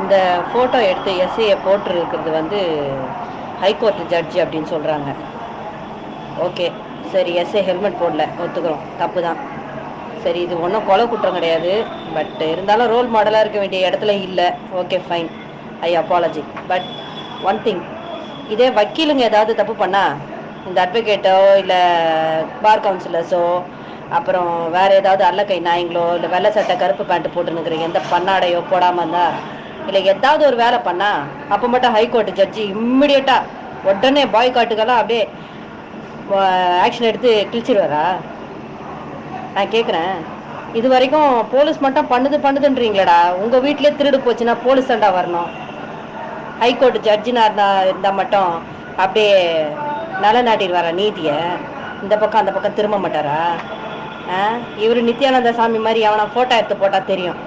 இந்த ஃபோட்டோ எடுத்து எஸ்ஏயை போட்டிருக்கிறது வந்து ஹைகோர்ட் ஜட்ஜி அப்படின்னு சொல்கிறாங்க ஓகே சரி எஸ்ஏ ஹெல்மெட் போடல ஒத்துக்கிறோம். தப்பு தான் சரி இது ஒன்றும் கொலை குற்றம் கிடையாது. பட் இருந்தாலும் ரோல் மாடலாக இருக்க வேண்டிய இடத்துல இல்லை. Okay fine I apology but one thing இதே வக்கீலுங்க ஏதாவது தப்பு பண்ணா இந்த அட்வொகேட்டோ இல்லை பார் கவுன்சிலர்ஸோ அப்புறம் வேறு ஏதாவது அல்லக்கை நாய்ங்களோ இல்லை வெள்ளை சட்டை கருப்பு பேண்ட் போட்டுனுக்கிற எந்த பண்ணாடையோ போடாமல் இருந்தால் இல்லை ஏதாவது ஒரு வேலை பண்ணா அப்போ மட்டும் ஹைகோர்ட் ஜட்ஜி இம்மிடியட்டாக உடனே பாய் காட்டுக்கெல்லாம் அப்படியே ஆக்ஷன் எடுத்து கிழிச்சிருவாரா? நான் கேட்குறேன் இது வரைக்கும் போலீஸ் மட்டும் பண்ணுது பண்ணுதுன்றீங்களேடா. உங்கள் வீட்டிலே திருடு போச்சுன்னா போலீஸ் தாண்டா வரணும். ஹைகோர்ட் ஜட்ஜினா இருந்தா இருந்தால் மட்டும் அப்படியே நலநாட்டிடுவாரா நீதியை? இந்த பக்கம் அந்த பக்கம் திரும்ப மாட்டாரா? ஆ? இவர் நித்யானந்த சாமி மாதிரி அவனை ஃபோட்டோ எடுத்து போட்டால் தெரியும்.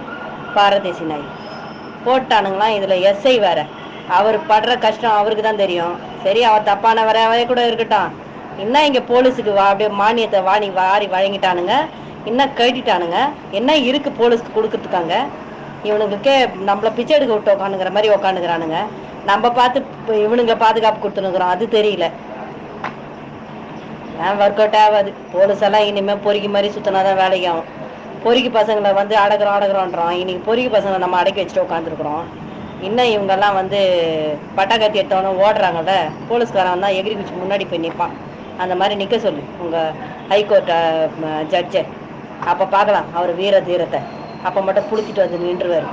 பாரதேசி நாய். போட்டானுங்களாம் இதில் எஸ்ஐ வேற. அவர் படுற கஷ்டம் அவருக்கு தான் தெரியும். சரி அவர் தப்பான தப்பானவரவே கூட இருக்கட்டும். இன்னும் இங்கே போலீஸுக்கு வா அப்படியே மானியத்தை வாணி வாரி வழங்கிட்டானுங்க. இன்னும் கட்டிட்டானுங்க. என்ன இருக்கு போலீஸ்க்கு கொடுக்கறதுக்காங்க? இவனுங்களுக்கே நம்மள பிச்சை எடுக்க விட்டு உட்காந்துக்கிற மாதிரி உட்காந்துக்கிறானுங்க நம்ம பார்த்து இவனுங்க பாதுகாப்பு கொடுத்துனுக்குறோம். அது தெரியல. ஏன் ஒர்க் அவுட் ஆகாது? போலீஸ் எல்லாம் இனிமேல் பொறுக்கி மாதிரி சுத்தினாதான் வேலைக்கு ஆகும். பொறுக்கி பசங்களை வந்து அடக்குறோம் அடக்குறோன்றோம் இன்னைக்கு பொறுக்கி பசங்களை நம்ம அடக்கி வச்சுட்டு உட்காந்துருக்குறோம் இன்னும் இவங்கெல்லாம் வந்து பட்டாக்கத்தி எடுத்தவனும் ஓடுறாங்கல்ல போலீஸ்காரன் தான் எகிரி குச்சி முன்னாடி போய் நிற்பான் அந்த மாதிரி நிற்க சொல்லு உங்கள் ஹைகோர்ட் ஜட்ஜை அப்போ பார்க்கலாம் அவர் வீர தீரத்தை. அப்போ மட்டும் புளிச்சிட்டு வந்து நின்றுவார்.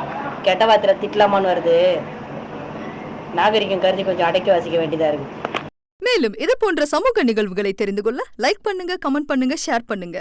கெட்ட வார்த்தையில் திட்டலாமான்னு வருது. நாகரிகம் கருதி கொஞ்சம் அடக்கி வாசிக்க வேண்டியதாக இருக்குது மேலும் இது போன்ற சமூக நிகழ்வுகளை தெரிந்து கொள்ள லைக் பண்ணுங்க கமெண்ட் பண்ணுங்க ஷேர் பண்ணுங்க.